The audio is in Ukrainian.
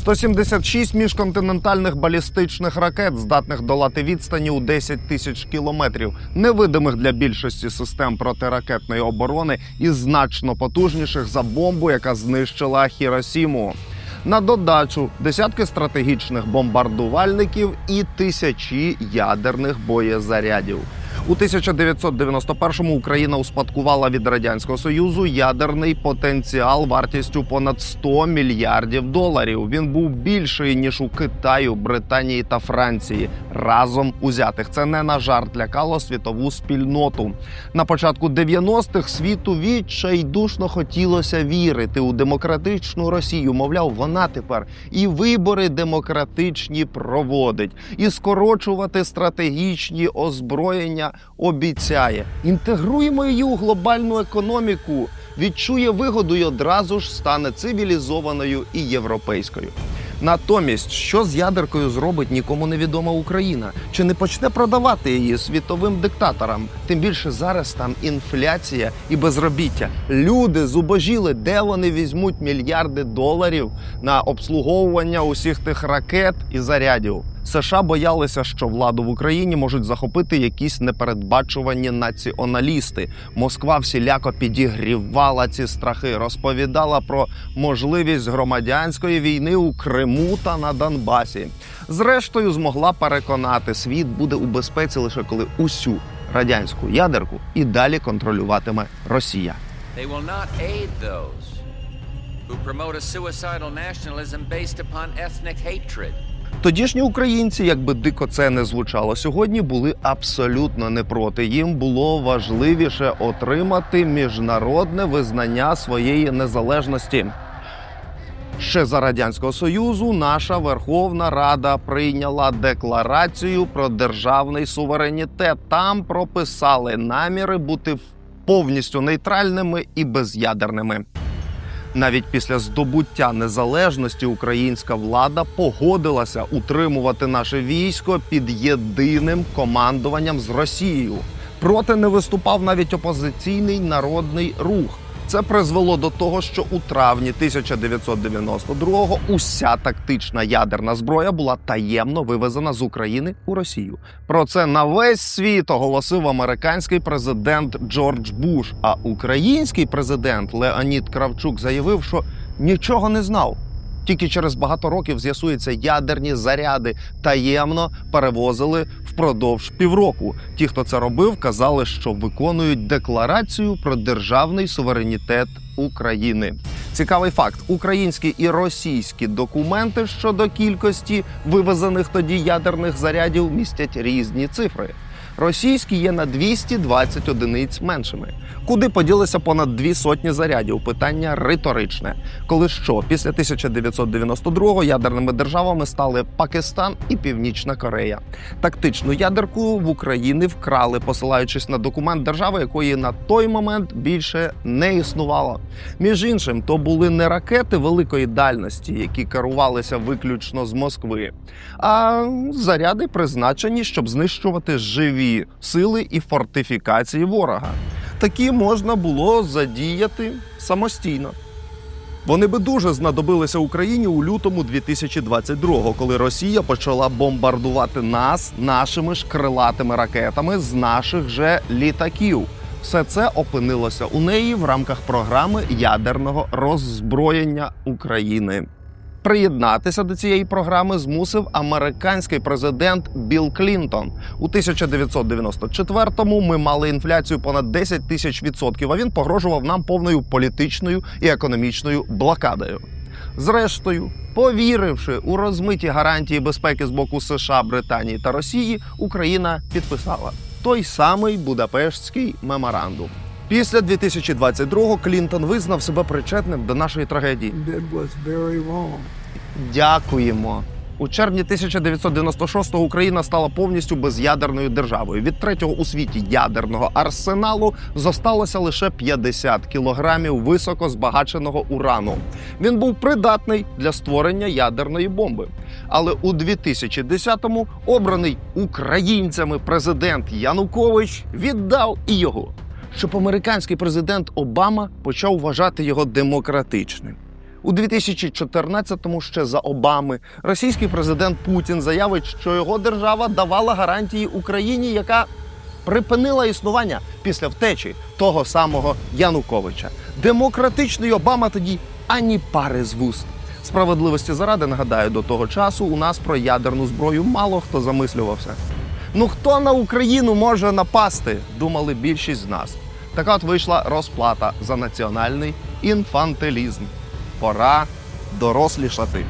176 міжконтинентальних балістичних ракет, здатних долати відстані у 10 тисяч кілометрів, невидимих для більшості систем протиракетної оборони і значно потужніших за бомбу, яка знищила Хіросіму. На додачу десятки стратегічних бомбардувальників і тисячі ядерних боєзарядів. У 1991-му Україна успадкувала від радянського союзу ядерний потенціал вартістю понад 100 мільярдів доларів. Він був більший ніж у Китаю, Британії та Франції разом узятих. Це не на жарт лякало світову спільноту. На початку 90-х світу відчайдушно хотілося вірити у демократичну Росію. Мовляв, вона тепер і вибори демократичні проводить, і скорочувати стратегічні озброєння обіцяє. Інтегруємо її у глобальну економіку, відчує вигоду і одразу ж стане цивілізованою і європейською. Натомість, що з ядеркою зробить нікому невідома Україна? Чи не почне продавати її світовим диктаторам? Тим більше зараз там інфляція і безробіття. Люди зубожіли, де вони візьмуть мільярди доларів на обслуговування усіх тих ракет і зарядів. США боялися, що владу в Україні можуть захопити якісь непередбачувані націоналісти. Москва всіляко підігрівала ці страхи, розповідала про можливість громадянської війни у Криму та на Донбасі. Зрештою, змогла переконати, світ буде у безпеці лише коли усю радянську ядерку і далі контролюватиме Росія. They will not aid those who promote a suicidal nationalism based upon ethnic hatred. Тодішні українці, якби дико це не звучало сьогодні, були абсолютно не проти. Їм було важливіше отримати міжнародне визнання своєї незалежності. Ще за радянського союзу наша Верховна Рада прийняла декларацію про державний суверенітет. Там прописали наміри бути повністю нейтральними і безядерними. Навіть після здобуття незалежності українська влада погодилася утримувати наше військо під єдиним командуванням з Росією. Проти не виступав навіть опозиційний народний рух. Це призвело до того, що у травні 1992-го уся тактична ядерна зброя була таємно вивезена з України у Росію. Про це на весь світ оголосив американський президент Джордж Буш. А український президент Леонід Кравчук заявив, що нічого не знав. Тільки через багато років з'ясується, ядерні заряди таємно перевозили впродовж півроку. Ті, хто це робив, казали, що виконують декларацію про державний суверенітет України. Цікавий факт: українські і російські документи щодо кількості вивезених тоді ядерних зарядів містять різні цифри. Російські є на 220 одиниць меншими. Куди поділися понад дві сотні зарядів? Питання риторичне. Коли що, після 1992-го ядерними державами стали Пакистан і Північна Корея. Тактичну ядерку в Україні вкрали, посилаючись на документ держави, якої на той момент більше не існувало. Між іншим, то були не ракети великої дальності, які керувалися виключно з Москви, а заряди призначені, щоб знищувати живі сили і фортифікації ворога. Такі можна було задіяти самостійно. Вони би дуже знадобилися Україні у лютому 2022-го, коли Росія почала бомбардувати нас нашими ж крилатими ракетами з наших же літаків. Все це опинилося у неї в рамках програми ядерного роззброєння України. Приєднатися до цієї програми змусив американський президент Білл Клінтон. У 1994-му ми мали інфляцію понад 10 тисяч відсотків. А він погрожував нам повною політичною і економічною блокадою. Зрештою, повіривши у розмиті гарантії безпеки з боку США, Британії та Росії, Україна підписала той самий Будапештський меморандум. Після 2022-го Клінтон визнав себе причетним до нашої трагедії. did was very wrong. Дякуємо. У червні 1996-го Україна стала повністю безядерною державою. Від третього у світі ядерного арсеналу зосталося лише 50 кілограмів високо збагаченого урану. Він був придатний для створення ядерної бомби. Але у 2010-му обраний українцями президент Янукович віддав і його, щоб американський президент Обама почав вважати його демократичним. У 2014-му ще за Обами російський президент Путін заявить, що його держава давала гарантії Україні, яка припинила існування після втечі того самого Януковича. Демократичний Обама тоді ані пари з вуст. Справедливості заради нагадаю, до того часу у нас про ядерну зброю мало хто замислювався. Ну хто на Україну може напасти? Думали більшість з нас. Така от вийшла розплата за національний інфантилізм. Пора дорослішати.